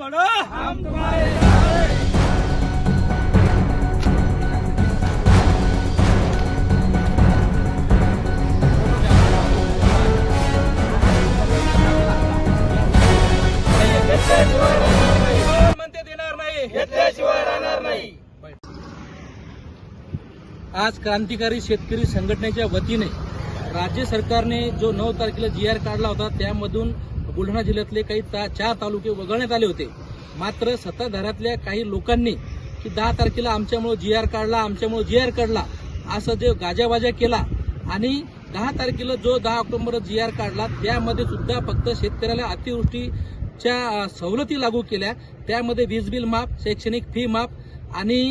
बढ़ो हम तुम्हारे म्हणते देणार नाही. घेतल्याशिवाय राहणार नाही. आज क्रांतिकारी शेतकरी संघटनेच्या वतीने राज्य सरकारने जो नऊ तारखेला जी आर काढला होता त्यामधून बुलढाणा जिल्ह्यातले काही ता, चार तालुके वगळण्यात आले होते. मात्र सत्ताधाऱ्यातल्या काही लोकांनी की दहा तारखेला आमच्यामुळे जी आर काढला आमच्यामुळे जी आर काढला असं जे गाजाबाजा केला आणि दहा तारखेला जो दहा ऑक्टोबर जी आर काढला त्यामध्ये सुद्धा फक्त शेतकऱ्याला अतिवृष्टीच्या सवलती लागू केल्या. त्यामध्ये वीज बिल माफ शैक्षणिक फी माफ आणि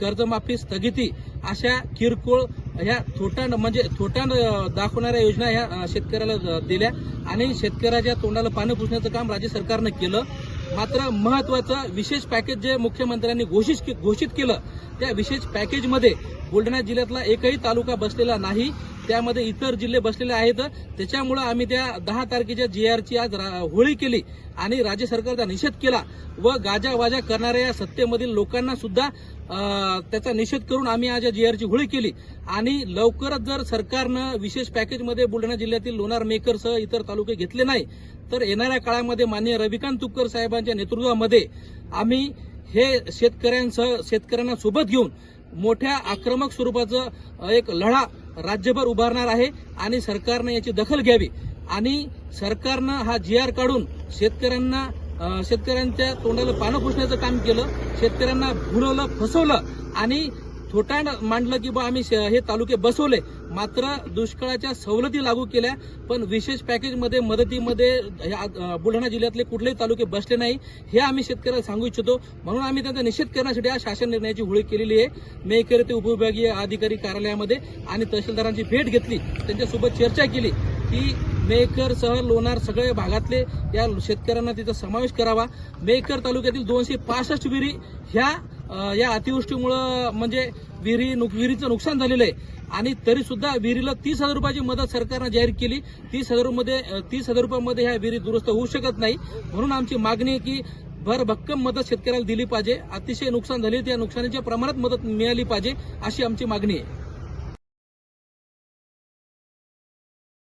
कर्जमाफी स्थगिती अशा किरकोळ ह्या थोटांड म्हणजे थोटांड दाखवणाऱ्या योजना ह्या शेतकऱ्याला दिल्या. आणि शेतकऱ्याच्या तोंडाला पाणी पुसण्याचं काम राज्य सरकारनं केलं. मात्र महत्वाचं विशेष पॅकेज जे मुख्यमंत्र्यांनी घोषित घोषित केलं त्या विशेष पॅकेजमध्ये बुलढाणा जिल्ह्यातला एकही तालुका बसलेला नाही. त्यामध्ये इतर जिल्हे बसलेले आहेत. त्याच्यामुळं आम्ही त्या दहा तारखेच्या जी आरची आज रा- होळी केली आणि राज्य सरकारचा निषेध केला व गाजावाजा करणाऱ्या या सत्तेमधील लोकांना सुद्धा त्याचा निषेध करून आम्ही आज या जी आरची होळी केली. आणि लवकरच जर सरकारनं विशेष पॅकेजमध्ये बुलढाणा जिल्ह्यातील लोणार मेकरसह इतर तालुके घेतले नाही तर येणाऱ्या काळामध्ये माननीय रविकांत तुपकर साहेबांच्या नेतृत्वामध्ये आम्ही हे शेतकऱ्यांसह शेतकऱ्यांना सोबत घेऊन मोठ्या आक्रमक स्वरूपाचं एक लढा राज्यभर उभारणार आहे आणि सरकारनं याची दखल घ्यावी. आणि सरकारनं हा जी आर काढून शेतकऱ्यांना शेतकऱ्यांच्या तोंडाला पानं पुसण्याचं काम केलं शेतकऱ्यांना भुलवलं फसवलं आणि थोटांड मांडलं की बा आम्ही श- हे तालुके बसवले. मात्र दुष्काळाच्या सवलती लागू केल्या पण विशेष पॅकेजमध्ये मदतीमध्ये ह्या, बुलढाणा जिल्ह्यातले कुठलेही तालुके बसले नाही हे आम्ही शेतकऱ्याला सांगू इच्छितो. म्हणून आम्ही त्यांचा निषेध करण्यासाठी आज शासन निर्णयाची होळी केलेली आहे. मेकर ते उपविभागीय अधिकारी कार्यालयामध्ये आणि तहसीलदारांची भेट घेतली. त्यांच्यासोबत चर्चा केली की मेकर सह लोणार सगळे भागातले या शेतकऱ्यांना तिचा समावेश करावा. मेकर तालुक्यातील दोनशे पासष्ट विहिरी ह्या या अतिवृष्टीमुळं म्हणजे विहिरी नुक- विहिरीचं नुकसान झालेलं आहे. आणि तरी सुद्धा विहिरीला तीस हजार रुपयाची मदत सरकारनं जाहीर केली. तीस हजारमध्ये तीस हजार रुपयामध्ये ह्या विहिरी दुरुस्त होऊ शकत नाही. म्हणून आमची मागणी आहे की भर भक्कम मदत शेतकऱ्याला दिली पाहिजे. अतिशय नुकसान झाले त्या नुकसानीच्या प्रमाणात मदत मिळाली पाहिजे अशी आमची मागणी आहे.